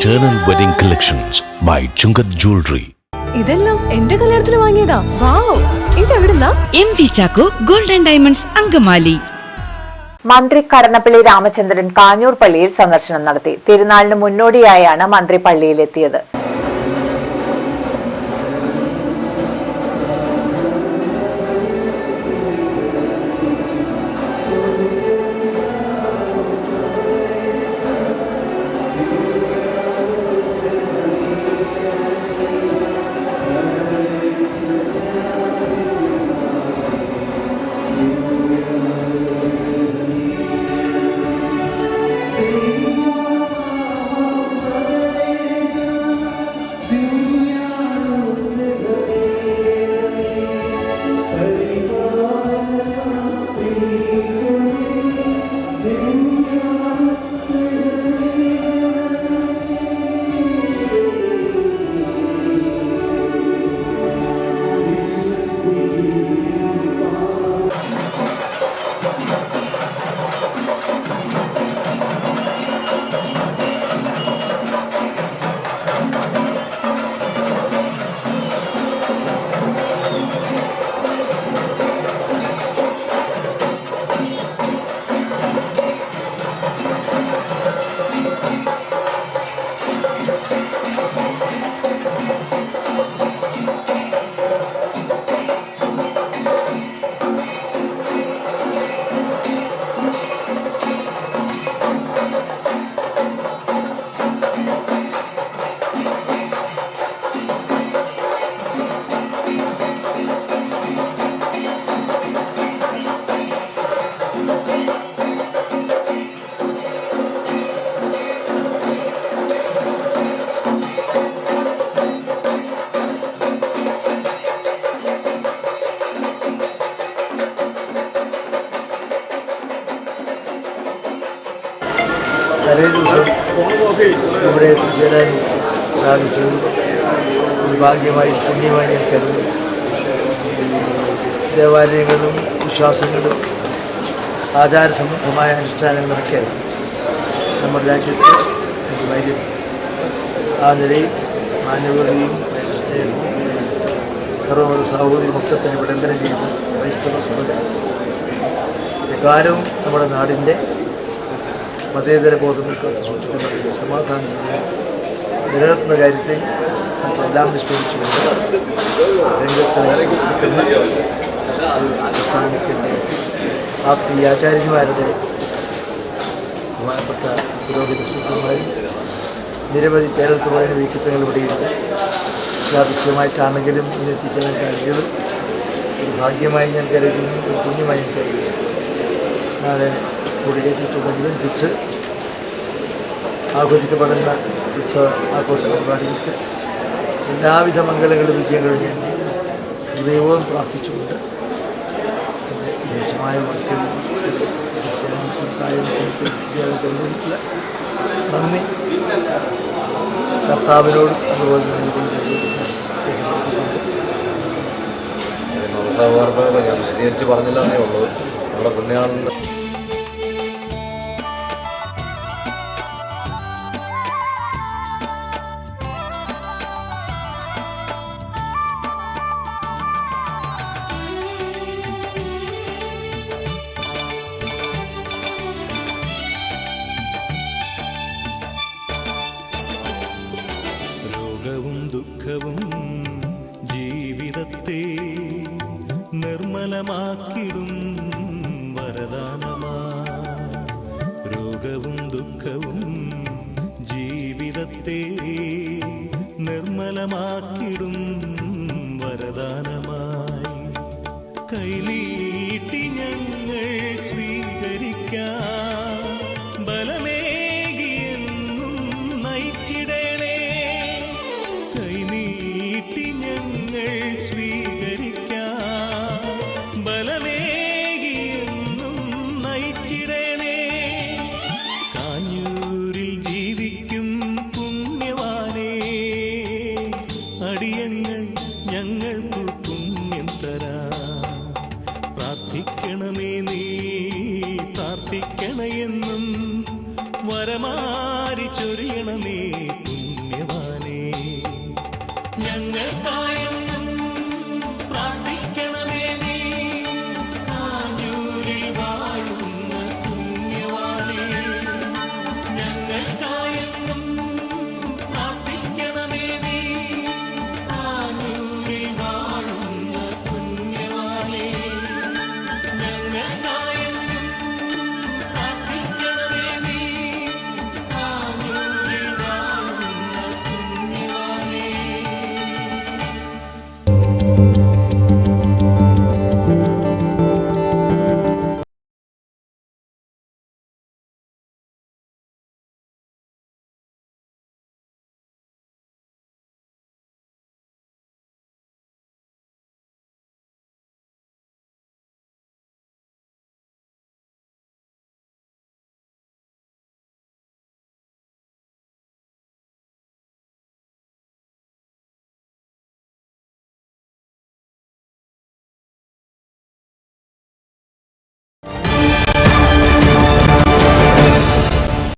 Eternal wedding collections by Chungath jewellery ഇതെല്ലാം എന്റെ കല്യാണത്തിന് വാങ്ങിയതാ. Wow ഇതെവിടുന്നാ? M V Chacko golden diamonds Angamaly. മന്ത്രി കടന്നപ്പള്ളി രാമചന്ദ്രൻ കാഞ്ഞൂർ പള്ളിയിൽ സന്ദർശനം നടത്തി. തിരുനാളിന് മുന്നോടിയായാണ് മന്ത്രി പള്ളിയിലെത്തിയത്. തലേ ദിവസം ഇവിടെ എത്തിച്ചേരാൻ സാധിച്ചത്. ഒരു ഭാഗ്യമായി പുണ്യമായി ഞാൻ കരുതുന്നു. ദേവാലയങ്ങളും വിശ്വാസങ്ങളും ആചാരസംബന്ധമായ അനുഷ്ഠാനങ്ങളൊക്കെ നമ്മുടെ രാജ്യത്ത് വൈദ്യം വലിയ ആ നിലയിൽ മാനവതയും സർവത സഹോദര്യമൊക്കെ തന്നെ വിളംബരം ചെയ്യുന്ന ക്രൈസ്തവ സഭ. എക്കാലവും നമ്മുടെ നാടിന്റെ മതേതര കാത്തു സൂക്ഷിക്കുന്ന സമാധാനം നിലനിർത്തുന്ന കാര്യത്തിൽ എല്ലാം നിഷ്പരിച്ചുകൊണ്ട് രംഗത്ത് പ്രസ്ഥാനത്തിന്റെ ആത്മീയ ആചാര്യന്മാരുടെ ബഹുമാനപ്പെട്ട പുരോഹിത സുഹൃത്തുക്കളായി നിരവധി കേരളത്തിലുള്ള വ്യക്തിത്വങ്ങൾ ഇവിടെയുണ്ട് യാദൃശ്യമായിട്ടാണെങ്കിലും കഴിഞ്ഞത് ഒരു ഭാഗ്യമായി ഞാൻ കരുതുന്നു ഒരു പുണ്യമായി ഞാൻ കരുതുന്നു. നാളെ കൊടിയേറ്റിട്ടുണ്ടെങ്കിലും ആഘോഷിക്കപ്പെടുന്ന ഉത്സവ ആഘോഷ പരിപാടികൾക്ക് എല്ലാവിധ മംഗളങ്ങളും വിജയങ്ങളും ഞാൻ ഹൃദയവും പ്രാർത്ഥിച്ചുകൊണ്ട് മോശമായ സഹായത്തിനുള്ള നന്ദി. കർത്താവിനോട് അതുപോലെ തന്നെ വിശദീകരിച്ച് പറഞ്ഞില്ല ഉള്ളൂ. നമ്മുടെ പുണ്യാളന്റെ നിർമ്മലമാക്കിടും വരദാനമാ. രോഗവും ദുഃഖവും ജീവിതത്തെ നിർമ്മലമാക്കിടും വരദാനമായി. കൈനീട്ടി പ്രാർത്ഥിക്കണമേ നീ പ്രാർത്ഥിക്കണയെന്നും വരമാരി ചൊരിയണമേ